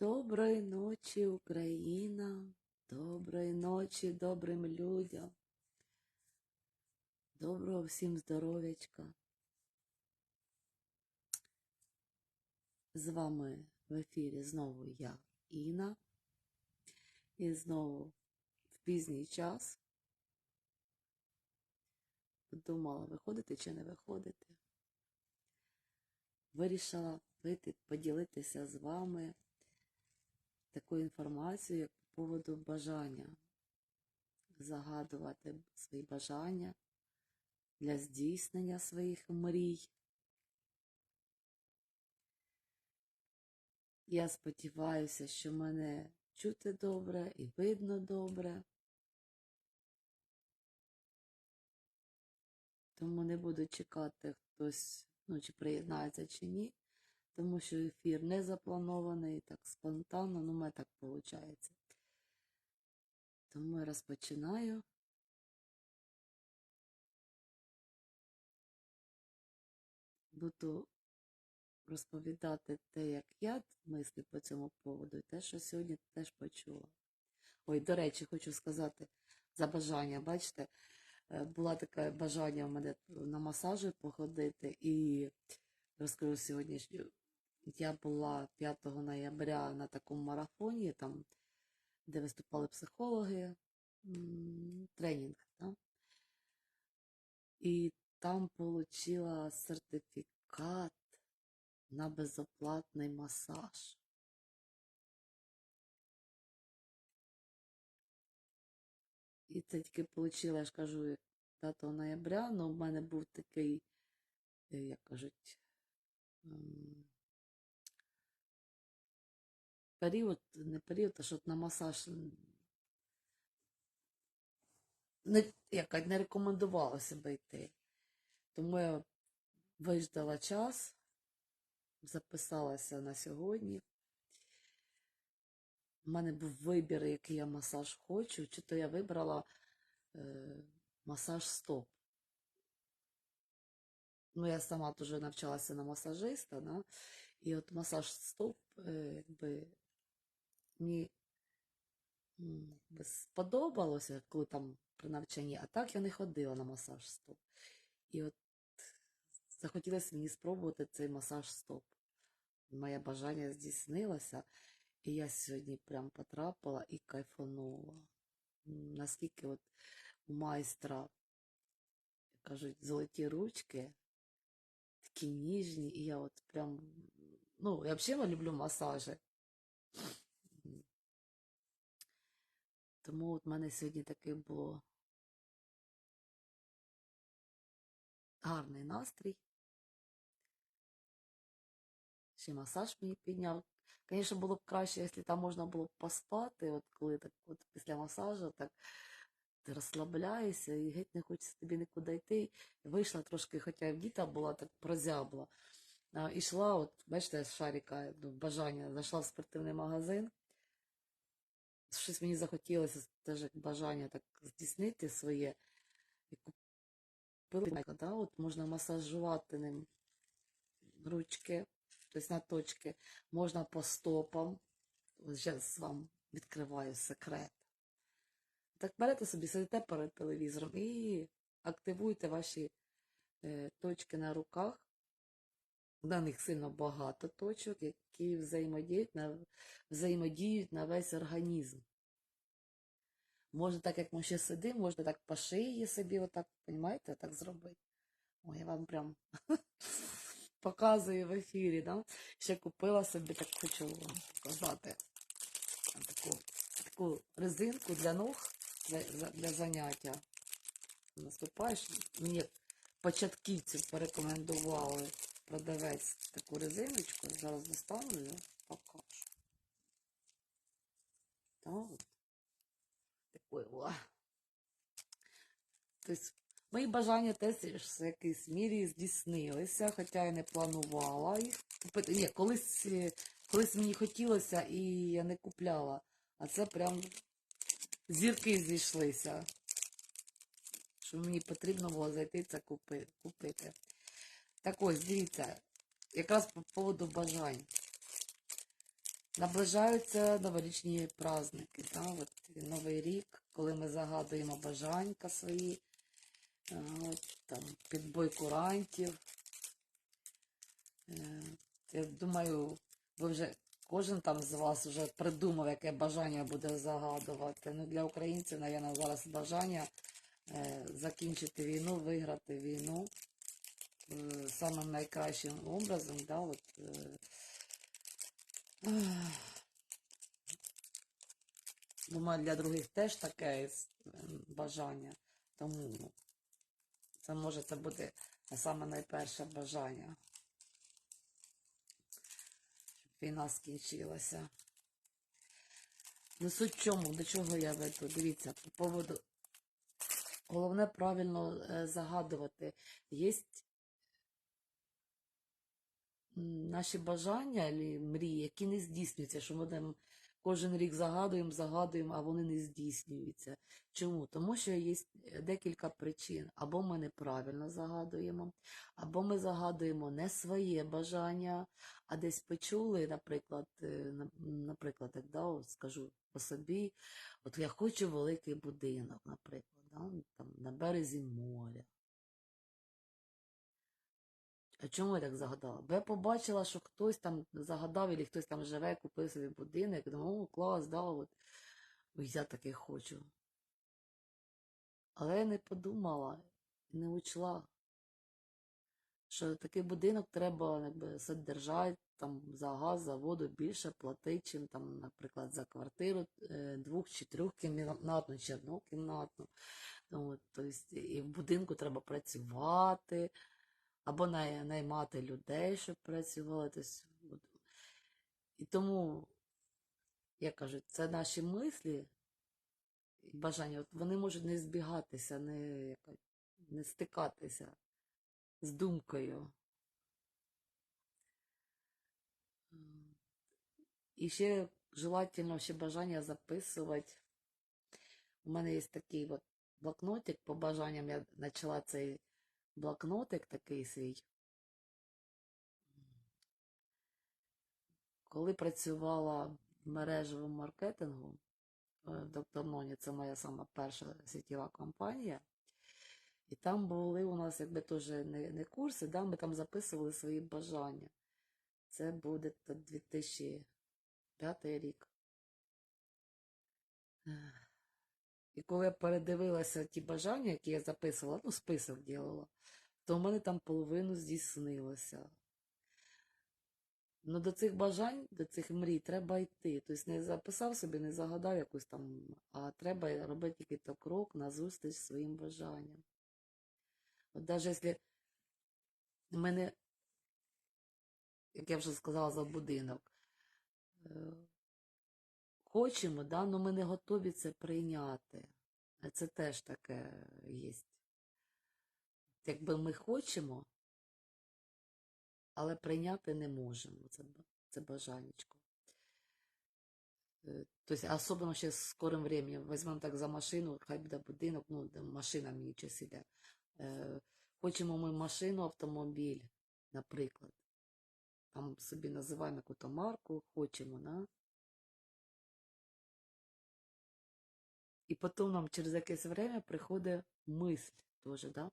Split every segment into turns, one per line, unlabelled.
Доброї ночі, Україна, доброї ночі добрим людям. Доброго всім здоров'ячка. З вами в ефірі знову я, Інна. І знову в пізній час. Думала, виходити чи не виходити. Вирішила поділитися з вами таку інформацію, по поводу бажання. Загадувати свої бажання для здійснення своїх мрій. Я сподіваюся, що мене чути добре і видно добре. Тому не буду чекати, хтось ну, чи приєднається, чи ні, тому що ефір не запланований, так спонтанно, ну, мене так виходить. Тому я розпочинаю. Буду розповідати те, як я мислю по цьому поводу, і те, що сьогодні теж почула. Ой, до речі, хочу сказати за бажання. Бачите, е, була таке бажання в мене на масажі походити, і розкажу сьогодні, що я була 5 ноября на такому марафоні, там, де виступали психологи, тренінг. Да? І там отримала сертифікат на безоплатний масаж. І це тільки отримала, я ж кажу, 5 ноября, але в мене був такий, е, як кажуть, м, період, не період, а що на масаж не, як, не рекомендувала себе йти. Тому я виждала час, записалася на сьогодні. У мене був вибір, який я масаж хочу, чи то я вибрала е, масаж стоп. Ну, я сама дуже навчалася на масажиста, да? і от масаж стоп, е, якби мені сподобалося, коли там при навчанні, а так я не ходила на масаж стоп. І от захотілося мені спробувати цей масаж стоп. Моє бажання здійснилося, і я сьогодні прям потрапила і кайфанула. Наскільки от у майстра, кажуть, золоті ручки, такі ніжні, і я от прям, ну, я взагалі люблю масажі. Тому от в мене сьогодні такий було гарний настрій. Ще масаж мені підняв. Звісно, було б краще, якщо там можна було б поспати, от коли так от після масажу так ти розслабляєшся і геть не хочеться тобі нікуди йти. Вийшла трошки, хоча і діта була так прозябла. Ішла, от, бачите, шаріка бажання, зайшла в спортивний магазин. Щось мені захотілося теж бажання так здійснити своє. І купила, да, от можна масажувати ним ручки, тобто на точки, можна по стопам. Ось зараз вам відкриваю секрет. Так берете собі, сидите перед телевізором і активуйте ваші е, точки на руках. На них сильно багато точок, які взаємодіють на, взаємодіють на весь організм. Можна так, як ми ще сидимо, можна так по шиї собі, отак, розумієте, так зробити. Ой, я вам прям показую в ефірі, да? Ще купила собі, так хочу вам показати таку, таку резинку для ног для, для заняття. Наступаєш, мені початківців порекомендували продавець таку резиночку. Зараз достану її, покажу. От. Такой, о. Тобто, мої бажання теж в якійсь мірі здійснилися, хоча я не планувала їх купити. Ні, колись, е, колись мені хотілося і я не купляла. А це прям зірки зійшлися. Що мені потрібно було зайти це купити. Так ось, дивіться, якраз по поводу бажань. Наближаються новорічні праздники, та, от, Новий рік, коли ми загадуємо бажанька свої, е, от, там, підбой курантів. Е, Я думаю, ви вже кожен там з вас вже придумав, яке бажання буде загадувати. Ну, для українців, мабуть, зараз бажання е, закінчити війну, виграти війну самим найкращим образом. Да, от, е. Думаю, для других теж таке бажання. Тому ну, це може це бути саме найперше бажання. Щоб війна скінчилася. Ну, суть чому, до чого я веду? Дивіться, по поводу. Головне правильно е, загадувати. Є наші бажання або мрії, які не здійснюються, що ми там кожен рік загадуємо, загадуємо, а вони не здійснюються. Чому? Тому що є декілька причин. Або ми неправильно загадуємо, або ми загадуємо не своє бажання, а десь почули, наприклад, е, наприклад, як да, от скажу по собі, от я хочу великий будинок, наприклад, да, там, на березі моря. А чому я так загадала? Бо я побачила, що хтось там загадав, або хтось там живе, купив собі будинок, і думаю, о, клас, да, от. Я таке хочу. Але я не подумала, не учла, що такий будинок треба содержати там, за газ, за воду більше платити, чим там, наприклад, за квартиру е, двох чи трьохкімнатну, чи однокімнатну. Ну, От, тобто, і в будинку треба працювати, або наймати людей, щоб працювали. І тому, як кажуть, це наші мислі і бажання, от вони можуть не збігатися, не, не стикатися з думкою. І ще желательно ще бажання записувати. У мене є такий от блокнотик по бажанням. Я почала цей блокнотик такий свій. Коли працювала в мережевому маркетингу, е, доктор Ноні, це моя сама перша сітєва компанія. І там були у нас якби теж не, не курси, да, ми там записували свої бажання. Це буде 2005 рік. І коли я передивилася ті бажання, які я записувала, ну, список ділила, то в мене там половину здійснилося. Ну, до цих бажань, до цих мрій треба йти. Тобто не записав собі, не загадав якусь там, а треба робити якийсь крок назустріч своїм бажанням. От навіть якщо в мене, як я вже сказала за будинок, е, хочемо, да, але ми не готові це прийняти. Це теж таке є. Якби ми хочемо, але прийняти не можемо це, це бажанечко. Е, Тобто, особливо ще з скорим временем. Візьмемо так за машину, хай буде будинок, ну, машина мені час іде. Е, Хочемо ми машину, автомобіль, наприклад. Там собі називаємо яку-то марку, хочемо, да? І потім нам через якесь время приходить мисль теж, да?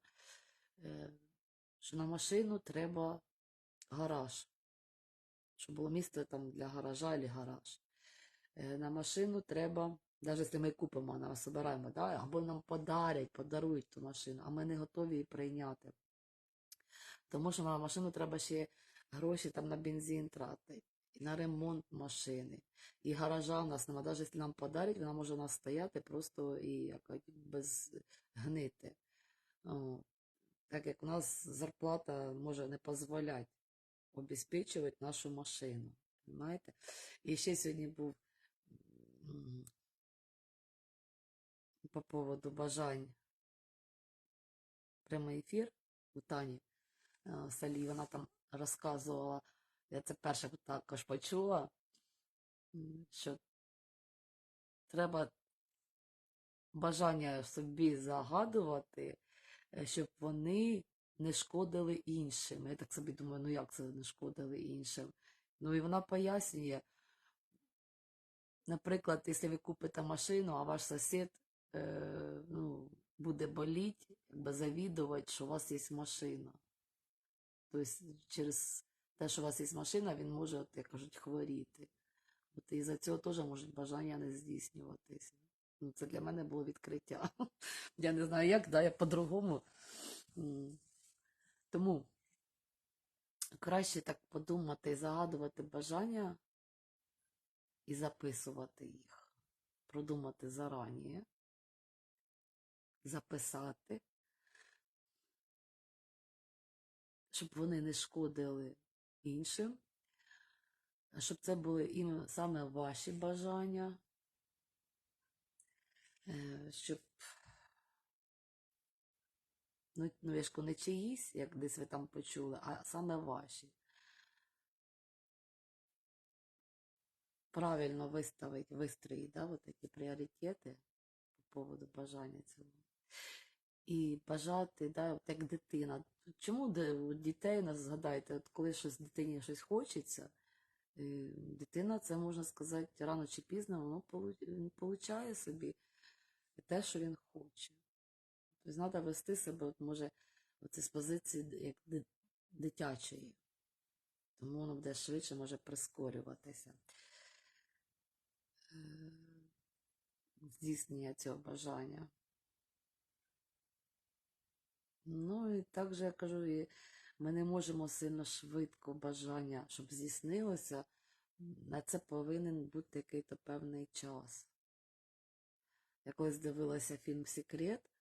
Е, що на машину треба гараж. Щоб було місце там для гаража або гараж. Е, На машину треба, навіть якщо ми купимо, вона збираємо, да? або нам подарять, подарують ту машину, а ми не готові її прийняти. Тому що на машину треба ще гроші там на бензин тратити, на ремонт машини. І гаража у нас немає. Навіть якщо нам подарять, вона може у нас стояти просто і якось без гнити. О, так як у нас зарплата може не дозволяти обезпечувати нашу машину. Понимаєте? І ще сьогодні був по поводу бажань прямий ефір у Тані е, Салі. Вона там розказувала, я це перше також почула, що треба бажання собі загадувати, е, щоб вони не шкодили іншим. Я так собі думаю, ну як це не шкодили іншим? Ну і вона пояснює, Наприклад, якщо ви купите машину, а ваш сусід е, ну, буде боліти, завідувати, що у вас є машина. Тобто через те, що у вас є машина, він може, от, як кажуть, хворіти. От і за цього теж можуть бажання не здійснюватися. Ну, це для мене було відкриття. Я не знаю як, да, я по-другому. Тому краще так подумати і загадувати бажання і записувати їх. Продумати зарані, записати, щоб вони не шкодили іншим, щоб це були ім- саме ваші бажання, е, щоб ну, ну, я ж не чиїсь, як десь ви там почули, а саме ваші. Правильно виставить, вистроїть, да, эти пріоритети по поводу бажання цього. І бажати, да, от як дитина. Чому у дітей нас згадайте, от коли щось дитині щось хочеться, е, дитина, це можна сказати, рано чи пізно, воно полу- получає собі те, що він хоче. Тобто треба вести себе, от може, оце з позиції як дитячої. Тому воно буде швидше може прискорюватися. Е, Здійснення цього бажання. Ну і також я кажу, і ми не можемо сильно швидко бажання, щоб здійснилося. На це повинен бути якийсь певний час. Я колись дивилася фільм Секрет,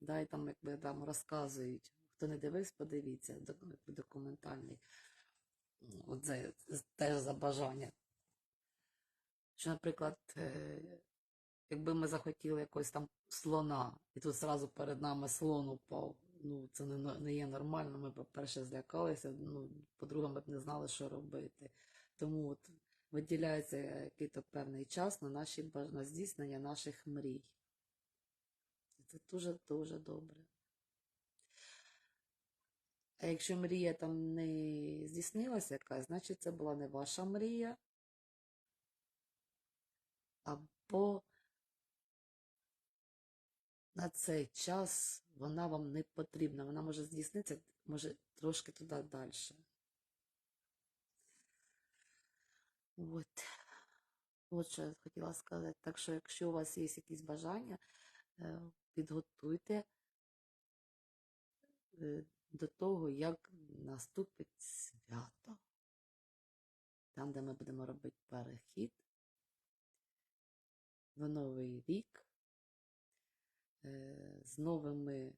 да, і там якби там розказують. Хто не дивився, подивіться, документальний. От це теж за бажання. Що, наприклад, е, якби ми захотіли якогось там слона, і тут зразу перед нами слон упав. Ну, це не, не є нормально. Ми, по-перше, злякалися, ну, по-друге, ми б не знали, що робити. Тому от виділяється якийсь певний час на наші на здійснення наших мрій. Це дуже-дуже добре. А якщо мрія там не здійснилася якась, значить це була не ваша мрія, або на цей час вона вам не потрібна. Вона може здійснитися, може трошки туди далі. От. От що я хотіла сказати. Так що, якщо у вас є якісь бажання, е, підготуйте е, до того, як наступить свято. Там, де ми будемо робити перехід в новий рік з новими,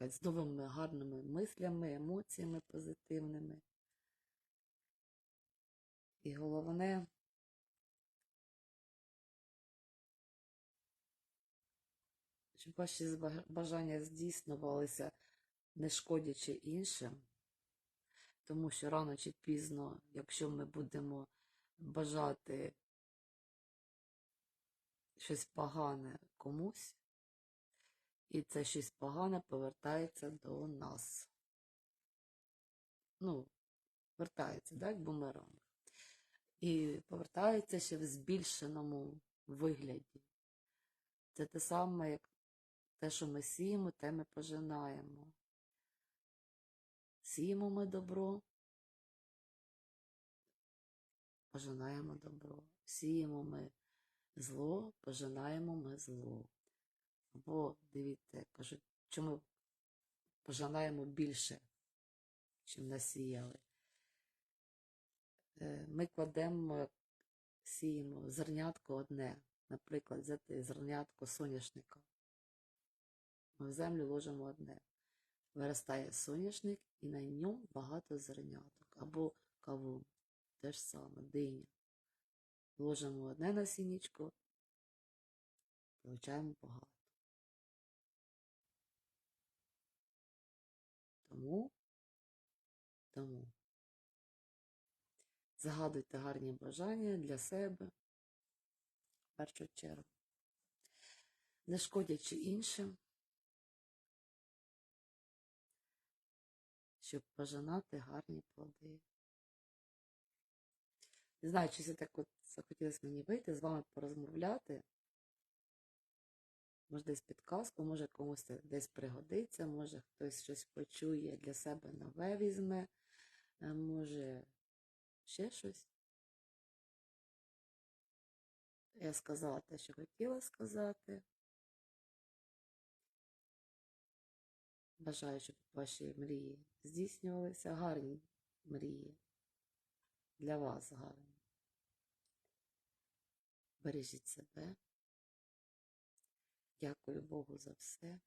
з новими гарними мислями, емоціями позитивними. І головне, щоб ваші бажання здійснювалися, не шкодячи іншим, тому що рано чи пізно, якщо ми будемо бажати щось погане комусь, і це щось погане повертається до нас. Ну, вертається, так, як бумеранг. І повертається ще в збільшеному вигляді. Це те саме, як те, що ми сіємо, те ми пожинаємо. Сіємо ми добро, пожинаємо добро. Сіємо ми зло, пожинаємо ми зло. Або, дивіться, кажуть, чому пожинаємо більше, чим насіяли. Е, Ми кладемо, сіємо зернятко одне, наприклад, взяти зернятко соняшника. Ми в землю ложимо одне. Виростає соняшник і на ньому багато зерняток. Або кавун. Те ж саме, диня. Ложимо одне насіннячко, получаємо багато. Тому, тому загадуйте гарні бажання для себе в першу чергу, не шкодячи іншим, щоб пожинати гарні плоди. Не знаю, чи це так от захотілося мені вийти, з вами порозмовляти. Може, десь підказку, може комусь це десь пригодиться, може хтось щось почує для себе нове візьме, може ще щось. Я сказала те, що хотіла сказати. Бажаю, щоб ваші мрії здійснювалися, гарні мрії. Для вас гарні. Бережіть себе. Дякую Богу за все.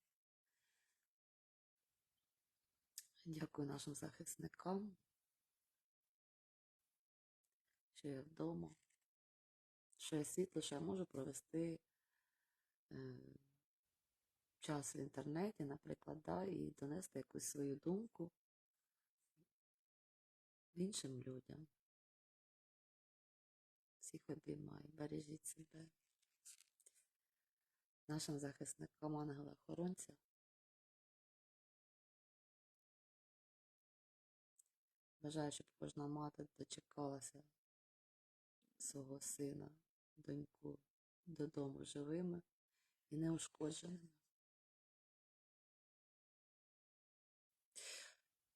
Дякую нашим захисникам, що я вдома, що я світло, що я можу провести е, час в інтернеті, наприклад, да, і донести якусь свою думку іншим людям. Всіх обіймаю, бережіть себе. Нашим захисникам ангела-охоронця. Бажаю, щоб кожна мати дочекалася свого сина, доньку додому живими і неушкодженими.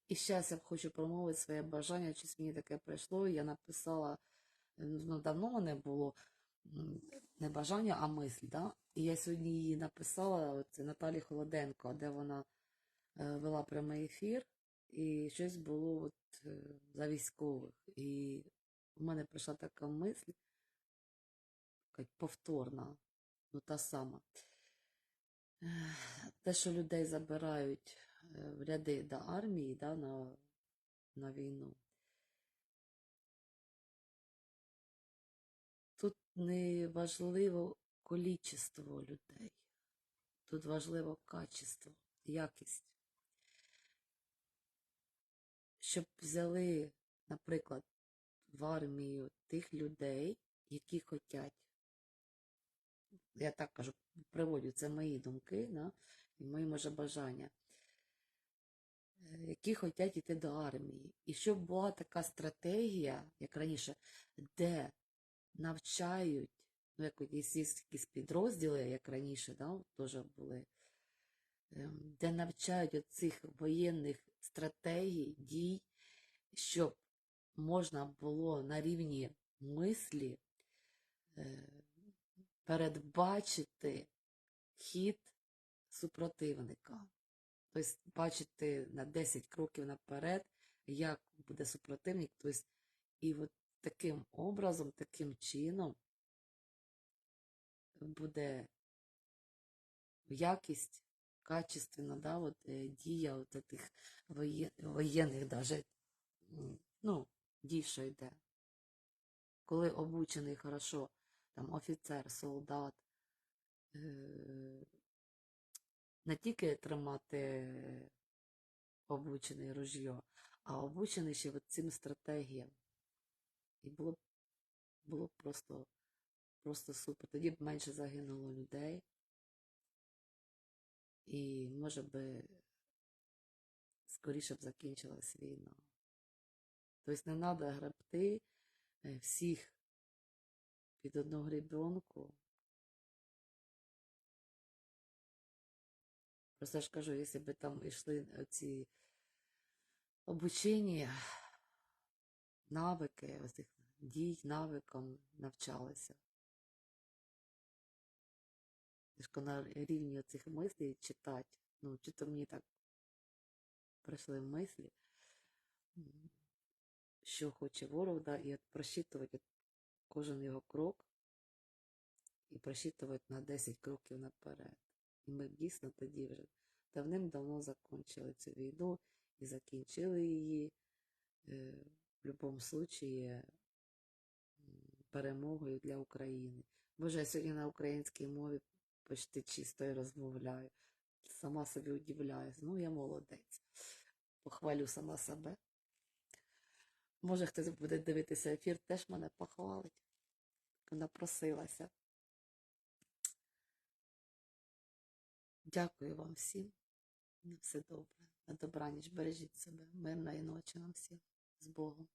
І зараз я хочу промовити своє бажання, щось мені таке прийшло. Я написала, ну давно мене було не бажання, а мисль. Да? І я сьогодні її написала от, Наталі Холоденко, де вона е, вела прямий ефір, і щось було от, е, за військових. І в мене прийшла така мисль, повторна, ну та сама. Те, що людей забирають е, в ряди до армії, да, на, на війну. Важливо количество людей, тут важливо качество, якість. Щоб взяли, наприклад, в армію тих людей, які хочуть, я так кажу, приводю, це мої думки, да, і мої може бажання, е, які хочуть йти до армії. І щоб була така стратегія, як раніше, де навчають, ну, як якісь підрозділи, як раніше, да, теж були, ем, де навчають цих воєнних стратегій, дій, щоб можна було на рівні мислі е, передбачити хід супротивника. Тобто бачити на 10 кроків наперед, як буде супротивник. Тобто, і от таким образом, таким чином буде якість, качественно, да, от, е, дія от тих воє- воєнних даже, ну, дій, що йде. Коли обучений хорошо там офіцер, солдат, е, не тільки тримати обучений ружьо, а обучений ще цим стратегіям. І було б, було б просто, просто супер. Тоді б менше загинуло людей. І може би скоріше б закінчилась війна. Тобто не треба гребти е, всіх під одну гребенку. Просто ж кажу, якщо б там йшли ці обучення, навики, ось цих дій, навикам навчалися. Тяжко на рівні цих мислей читати. Ну, чи то мені так прийшли мислі, що хоче ворог, да, і от просчитувати кожен його крок і просчитувати на 10 кроків наперед. І ми дійсно тоді вже давним-давно закончили цю війну і закінчили її е, в будь-якому случаї перемогою для України. Боже, я сьогодні на українській мові почти чисто і розмовляю. Сама собі удивляюсь. Ну, я молодець. Похвалю сама себе. Може, хтось буде дивитися ефір, теж мене похвалить. Вона просилася. Дякую вам всім. На все добре. На добраніч. Бережіть себе. Мирної ночі нам всім. З Богом.